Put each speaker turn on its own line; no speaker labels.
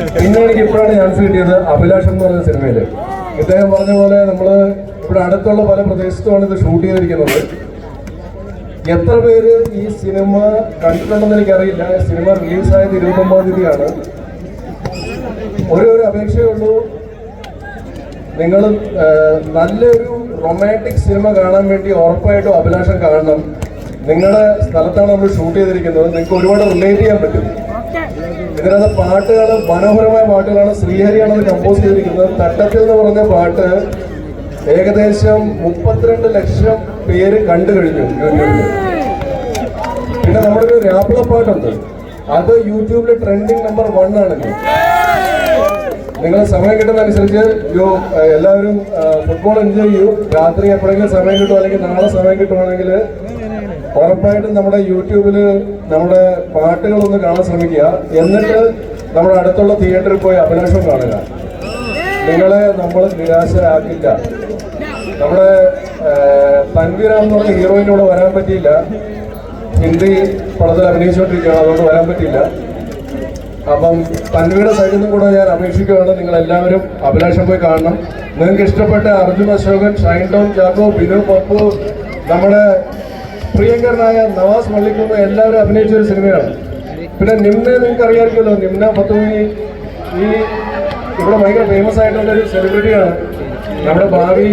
പിന്നെ എനിക്ക് ഇപ്പോഴാണ് ചാൻസ് കിട്ടിയത് അഭിലാഷം എന്ന് പറഞ്ഞ സിനിമയിൽ ഇദ്ദേഹം പറഞ്ഞ പോലെ നമ്മൾ ഇവിടെ അടുത്തുള്ള പല പ്രദേശത്തുമാണ് ഇത് ഷൂട്ട് ചെയ്തിരിക്കുന്നത്. എത്ര പേര് ഈ സിനിമ കണ്ടിട്ടുണ്ടെന്ന് എനിക്കറിയില്ല. സിനിമ റിലീസായത് ഇരുപത്തൊമ്പതാം തീയതിയാണ്. ഒരേ ഒരു അപേക്ഷയുള്ളൂ നിങ്ങൾ നല്ലൊരു റൊമാന്റിക് സിനിമ കാണാൻ വേണ്ടി ഉറപ്പായിട്ടും അഭിലാഷം കാണണം. നിങ്ങളുടെ സ്ഥലത്താണ് നമ്മൾ ഷൂട്ട് ചെയ്തിരിക്കുന്നത്. നിങ്ങൾക്ക് ഒരുപാട് റിലേറ്റ് ചെയ്യാൻ പറ്റും. ഇതിനകത്ത് പാട്ടുകൾ മനോഹരമായ പാട്ടുകളാണ് ശ്രീഹരിയാണ് കമ്പോസ് ചെയ്തിരിക്കുന്നത്. തട്ടത്തിൽ എന്ന് പറഞ്ഞ പാട്ട് ഏകദേശം മുപ്പത്തിരണ്ട് ലക്ഷം പേര് കണ്ടു കഴിഞ്ഞു. പിന്നെ നമ്മുടെ ഒരു രാപ്പിള പാട്ടുണ്ട്. അത് യൂട്യൂബിൽ ട്രെൻഡിങ് നമ്പർ വൺ ആണ് നിങ്ങൾ സമയം കിട്ടുന്ന അനുസരിച്ച് എല്ലാവരും ഫുട്ബോൾ എൻജോയ് ചെയ്യൂ. രാത്രി എപ്പോഴെങ്കിലും സമയം കിട്ടുമോ അല്ലെങ്കിൽ നാളെ സമയം കിട്ടുവാണെങ്കിൽ ഉറപ്പായിട്ടും നമ്മുടെ യൂട്യൂബിൽ നമ്മുടെ പാട്ടുകളൊന്ന് കാണാൻ ശ്രമിക്കുക. എന്നിട്ട് നമ്മുടെ അടുത്തുള്ള തിയേറ്ററിൽ പോയി അഭിലാഷം കാണുക. നിങ്ങളെ നമ്മൾ നിരാശരാക്കില്ല. നമ്മുടെ തൻവീറാം എന്ന് പറഞ്ഞ ഹീറോയിനോട് വരാൻ പറ്റിയില്ല. ഹിന്ദി പടത്തിൽ അഭിനയിച്ചുകൊണ്ടിരിക്കുകയാണ് അതുകൊണ്ട് വരാൻ പറ്റിയില്ല. അപ്പം തൻവിയുടെ സൈഡിൽ നിന്നും കൂടെ ഞാൻ അപേക്ഷിക്കുകയാണ്. നിങ്ങൾ എല്ലാവരും അഭിലാഷം പോയി കാണണം. നിങ്ങൾക്ക് ഇഷ്ടപ്പെട്ട അർജുൻ അശോകൻ ഷൈൻ ടോം ചാക്കോ ബിനു പപ്പു നമ്മുടെ പ്രിയങ്കരനായ നവാസ് മള്ളിക്കുന്ന് എല്ലാവരും അഭിനയിച്ച ഒരു സിനിമയാണ്. പിന്നെ നിമ്നെ നിങ്ങൾക്ക് അറിയാമായിരിക്കുമല്ലോ നിമ്ന പത്തുമണി ഈ ഇവിടെ ഭയങ്കര ഫേമസ് ആയിട്ടുള്ള ഒരു സെലിബ്രിറ്റിയാണ് നമ്മുടെ ഭാവി